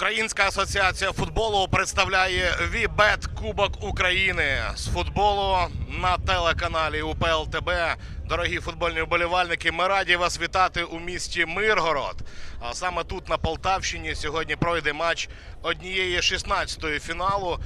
Українська асоціація футболу представляє Вібет Кубок України з футболу на телеканалі УПЛ ТБ. Дорогі футбольні вболівальники, ми раді вас вітати у місті Миргород. А саме тут, на Полтавщині, сьогодні пройде матч однієї 16-ї фіналу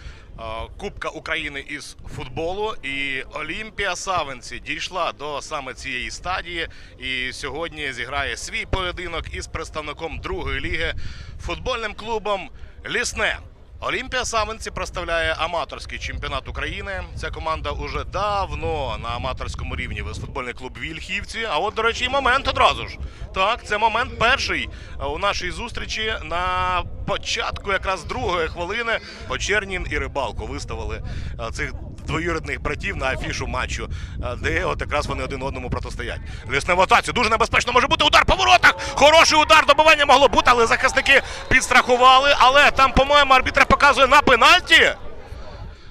Кубка України із футболу. І Олімпія Савенці дійшла до саме цієї стадії. І сьогодні зіграє свій поєдинок із представником другої ліги футбольним клубом Лісне. Олімпія Саменці представляє аматорський чемпіонат України. Ця команда уже давно на аматорському рівні весь футбольний клуб Вільхівці. А от, до речі, момент одразу ж. Так, це момент перший у нашій зустрічі на початку якраз другої хвилини Очернін і рибалку виставили е, цих двоюрідних братів на афішу матчу, е, де от якраз вони один одному протистоять. Лісне в атаці дуже небезпечно може бути удар по воротах. Хороший удар добивання могло бути, але захисники підстрахували. Але там, по-моєму, арбітр показує на пенальті.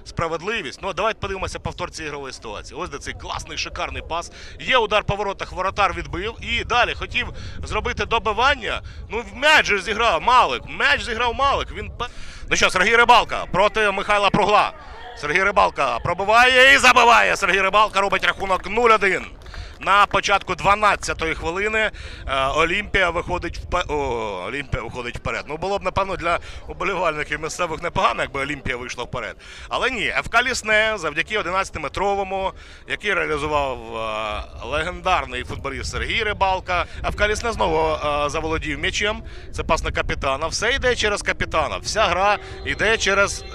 Справедливість. Ну, давайте подивимося повтор цієї ігрової ситуації. Ось де цей класний, шикарний пас. Є удар по воротах, воротар відбив. І далі хотів зробити добивання. Ну, м'яч же зіграв Малик. М'яч зіграв Малик. Він Ну що, Сергій Рибалка проти Михайла Пругла. Сергій Рибалка пробиває і забиває. Сергій Рибалка робить рахунок 0-1. На початку 12-ї хвилини е, Олімпія виходить вперед. О, Олімпія виходить вперед. Ну було б напевно для уболівальників місцевих непогано, якби Олімпія вийшла вперед. Але ні, ФК Лісне завдяки 11-метровому, який реалізував е, легендарний футболіст Сергій Рибалка. ФК Лісне знову е, заволодів м'ячем. Це пас на капітана. Все йде через капітана. Вся гра йде через.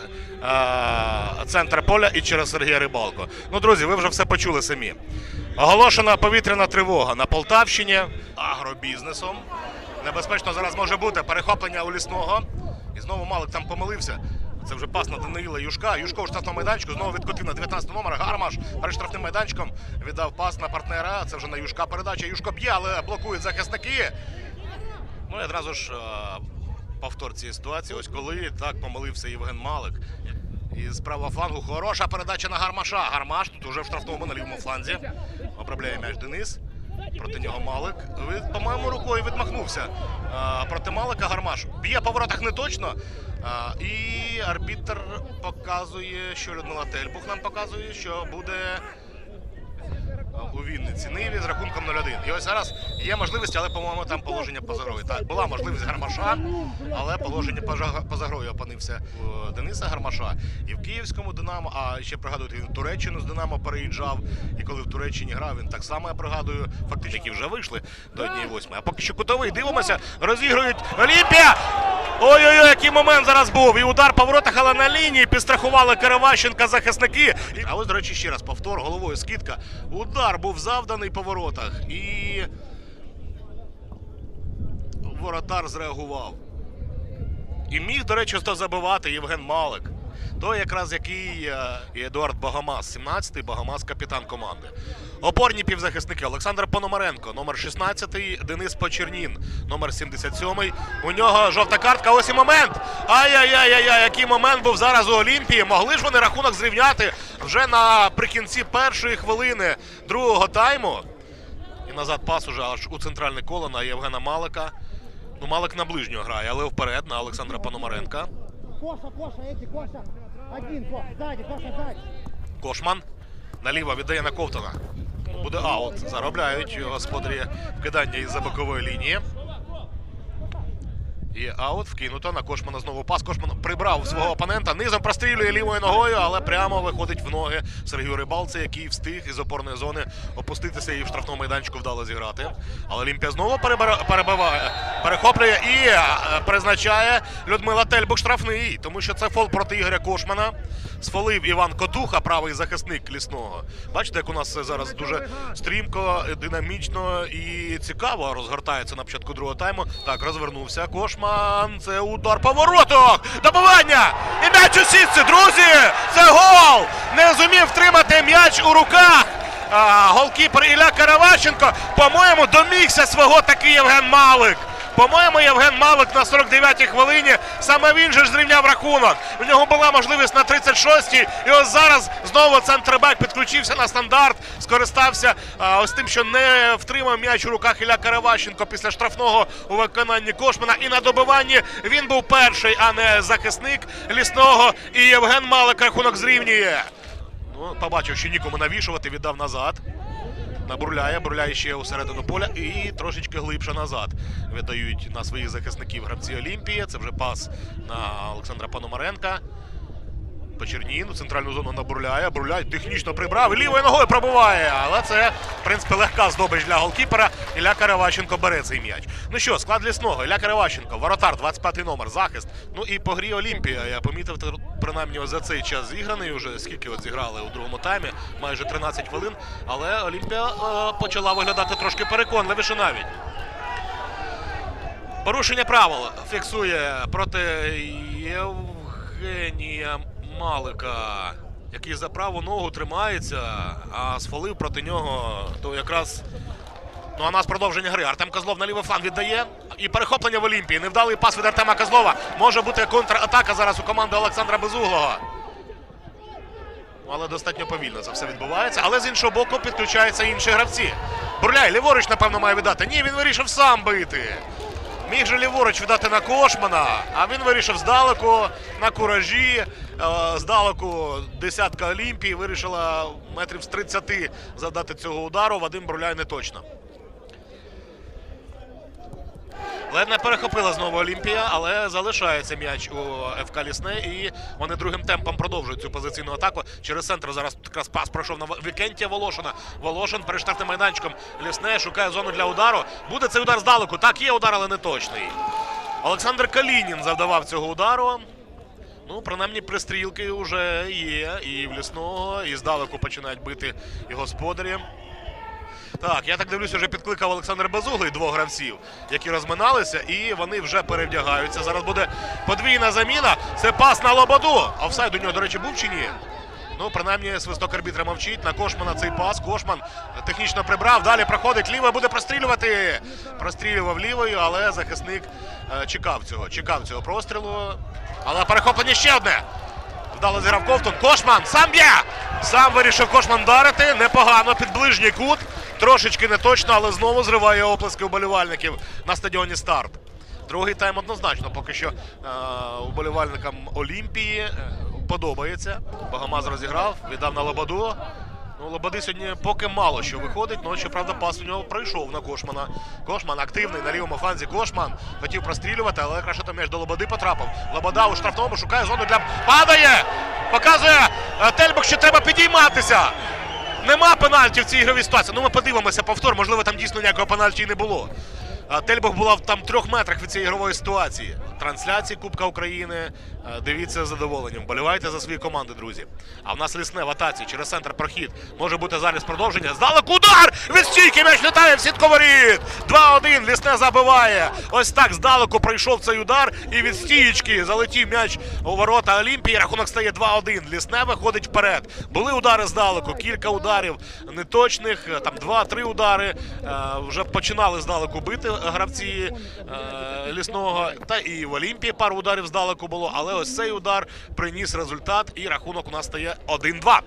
Е, Центр поля і через Сергія Рибалко. Ну, друзі, ви вже все почули самі. Оголошена повітряна тривога на Полтавщині агробізнесом. Небезпечно зараз може бути перехоплення у лісного. І знову Малик там помилився. Це вже пас на Даниїла Юшка. Юшко у штрафному майданчику знову відкотив на 19 номер. Гармаш перед штрафним майданчиком віддав пас на партнера. Це вже на Юшка передача. Юшко б'є, але блокують захисники. Ну і одразу ж е, повтор цієї ситуації. Ось коли так помилився Євген Малик. І з правого флангу хороша передача на Гармаша. Гармаш тут уже в штрафному на лівому фланзі. Обробляє м'яч Денис. Проти нього Малик. По-моєму, рукою відмахнувся. Проти Малика Гармаш. Б'є по воротах не точно. І арбітр показує, що Людмила Тельбух нам показує, що буде у Вінниці Ниві з рахунком 0-1. І ось зараз є можливість, але, по-моєму, там положення поза грою. Так, була можливість Гармаша, але положення поза, грою опинився у Дениса Гармаша. І в Київському Динамо, а ще пригадуєте, він в Туреччину з Динамо переїжджав. І коли в Туреччині грав, він так само я пригадую, фактично, які вже вийшли до 1-8. А поки що кутовий дивимося, розігрують Олімпія! Ой-ой-ой, який момент зараз був. І удар по воротах, але на лінії підстрахували Караващенка захисники. А ось, до речі, ще раз повтор головою скидка. Удар був завданий по воротах. І воротар зреагував. І міг, до речі, забивати Євген Малик. Той якраз який е, Едуард Багамас, 17-й Багамас, капітан команди. Опорні півзахисники Олександр Пономаренко, номер 16, Денис Почернін, номер 77. У нього жовта картка. Ось і момент. Ай-яй-яй-яй, який момент був зараз у Олімпії. Могли ж вони рахунок зрівняти вже наприкінці першої хвилини другого тайму. І назад пас уже аж у центральне коло на Євгена Малика. Ну, Малик на ближнього грає, але вперед на Олександра Пономаренка. Коша, Коша, Эдди, Коша. Один, Коша, сзади, Коша, сзади. Кошман наліво віддає на Ковтона. Буде аут. Заробляють господарі вкидання із-за бокової лінії. І аут вкинуто на Кошмана знову пас. Кошман прибрав свого опонента. Низом прострілює лівою ногою, але прямо виходить в ноги Сергію Рибалце, який встиг із опорної зони опуститися і в штрафному майданчику вдало зіграти. Але Олімпія знову перебиває, перехоплює і е, призначає Людмила Тельбук штрафний, тому що це фол проти Ігоря Кошмана. Сфолив Іван Котуха, правий захисник лісного. Бачите, як у нас зараз дуже стрімко, динамічно і цікаво розгортається на початку другого тайму. Так, розвернувся Кошман. Це удар по воротах. Добивання! І м'яч у сітці, друзі! Це гол! Не зумів втримати м'яч у руках. А, голкіпер Ілля Караващенко, по-моєму, домігся свого таки Євген Малик. По-моєму, Євген Малик на 49-й хвилині. Саме він же ж зрівняв рахунок. У нього була можливість на 36-й. І ось зараз знову центрбек підключився на стандарт, скористався а, ось тим, що не втримав м'яч у руках Ілля Караващенко після штрафного у виконанні Кошмана. І на добиванні він був перший, а не захисник лісного. І Євген Малик рахунок зрівнює. Ну, побачив, що нікому навішувати, віддав назад. На Бурляя, Бурляє ще у середину поля і трошечки глибше назад. Видають на своїх захисників гравці Олімпії. Це вже пас на Олександра Пономаренка. Почернін у центральну зону на Бурляя. Бурляй технічно прибрав і лівою ногою пробиває. Але це, в принципі, легка здобич для голкіпера. Ілля Караващенко бере цей м'яч. Ну що, склад лісного. Ілля Караващенко, воротар, 25-й номер, захист. Ну і по грі Олімпія. Я помітив, принаймні за цей час зіграний. Уже скільки от зіграли у другому таймі, майже 13 хвилин. Але Олімпія е, почала виглядати трошки переконливіше навіть. Порушення правил фіксує проти Євгенія Малика, який за праву ногу тримається, а сфолив проти нього то якраз. Ну а нас продовження гри. Артем Козлов на лівий фланг віддає. І перехоплення в Олімпії. Невдалий пас від Артема Козлова. Може бути контратака зараз у команди Олександра Безуглого. Але достатньо повільно це все відбувається. Але з іншого боку підключаються інші гравці. Бурляй, ліворуч, напевно, має віддати. Ні, він вирішив сам бити. Міг же ліворуч віддати на Кошмана, а він вирішив здалеку на куражі. Е, Здалеку десятка Олімпії вирішила метрів з 30 завдати цього удару. Вадим Бруляй не точно. Ледь не перехопила знову Олімпія, але залишається м'яч у ФК Лісне. І вони другим темпом продовжують цю позиційну атаку. Через центр зараз якраз пас пройшов на Вікентія Волошина. Волошин перед штрафним майданчиком Лісне шукає зону для удару. Буде цей удар здалеку. Так, є удар, але не точний. Олександр Калінін завдавав цього удару. Ну, принаймні, пристрілки вже є. І в лісного, і здалеку починають бити і господарі. Так, я так дивлюся, вже підкликав Олександр Безуглий двох гравців, які розминалися, і вони вже перевдягаються. Зараз буде подвійна заміна. Це пас на Лободу. Офсайд у нього, до речі, був чи ні? Ну, принаймні, свисток арбітра мовчить. На Кошмана цей пас. Кошман технічно прибрав. Далі проходить лівою, буде прострілювати. Прострілював лівою, але захисник е, чекав цього. Чекав цього прострілу. Але перехоплення ще одне. Вдало зіграв Ковтун. Кошман сам б'є! Сам вирішив Кошман вдарити. Непогано під ближній кут. Трошечки не точно, але знову зриває оплески уболівальників на стадіоні старт. Другий тайм однозначно поки що е, уболівальникам Олімпії е, подобається. Богомаз розіграв, віддав на Лободу. Ну, Лободи сьогодні поки мало що виходить, ну щоправда, пас у нього пройшов на Кошмана. Кошман активний на лівому фланзі. Кошман хотів прострілювати, але краще там м'яч до Лободи потрапив. Лобода у штрафному шукає зону для падає! Показує е, Тельбок, що треба підійматися. Нема пенальті в цій ігровій ситуації. Ну ми подивимося повтор, можливо, там дійсно ніякого пенальті і не було. Тельбах була в там трьох метрах від цієї ігрової ситуації. Трансляції Кубка України. Е, Дивіться з задоволенням. Болівайте за свої команди, друзі. А в нас лісне в атаці через центр прохід. Може бути зараз продовження. Здалеку удар! Від стійки м'яч літає в сітку воріт! 2-1. Лісне забиває. Ось так здалеку пройшов цей удар. І від стієчки залетів м'яч у ворота Олімпії. Рахунок стає 2-1. Лісне виходить вперед. Були удари здалеку, кілька ударів неточних. е, Там 2-3 удари. Е, Вже починали здалеку бити гравці е, лісного. Та і в Олімпії пару ударів здалеку було. Але ось цей удар приніс результат, і рахунок у нас стає 1-2.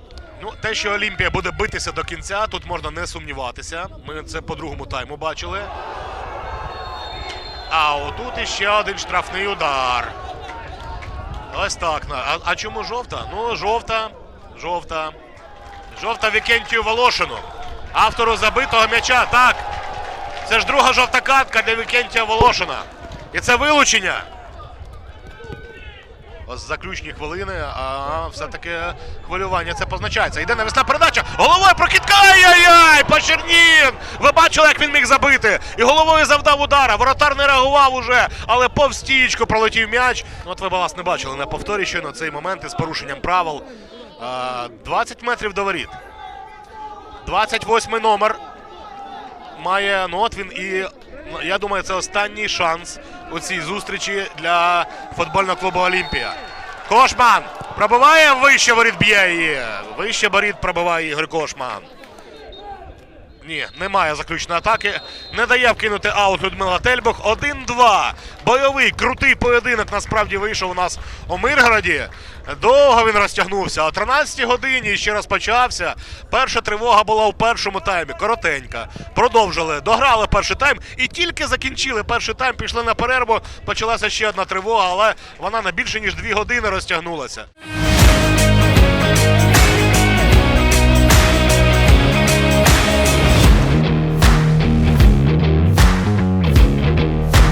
Ну, те, що Олімпія буде битися до кінця, тут можна не сумніватися. Ми це по другому тайму бачили. А отут іще один штрафний удар. Ось так. А, а чому жовта? Ну, жовта, жовта. Жовта Вікентію Волошину. Автору забитого м'яча. Так. Це ж друга жовта картка для Вікентія Волошина. І це вилучення. Ось заключні хвилини, а все-таки хвилювання це позначається. Йде навісна передача. Головою прокидка. Ай-яй-яй! Пашернін! Ви бачили, як він міг забити? І головою завдав удара. Воротар не реагував уже, але повз стієчку пролетів м'яч. Ну, От ви вас не бачили на повторі щойно цей момент із порушенням правил. 20 метрів до воріт. 28 номер має. Ну от він і ну, я думаю, це останній шанс у цій зустрічі для футбольного клубу Олімпія. Кошман пробиває вище воріт б'є її. Вище боріт пробиває Ігор Кошман. Ні, немає заключної атаки. Не дає вкинути аут Людмила Тельбух. 1-2. Бойовий, крутий поєдинок насправді вийшов у нас у Миргороді. Довго він розтягнувся. О 13-й годині ще розпочався. Перша тривога була у першому таймі. Коротенька. Продовжили, дограли перший тайм і тільки закінчили перший тайм, пішли на перерву. Почалася ще одна тривога, але вона на більше ніж дві години розтягнулася.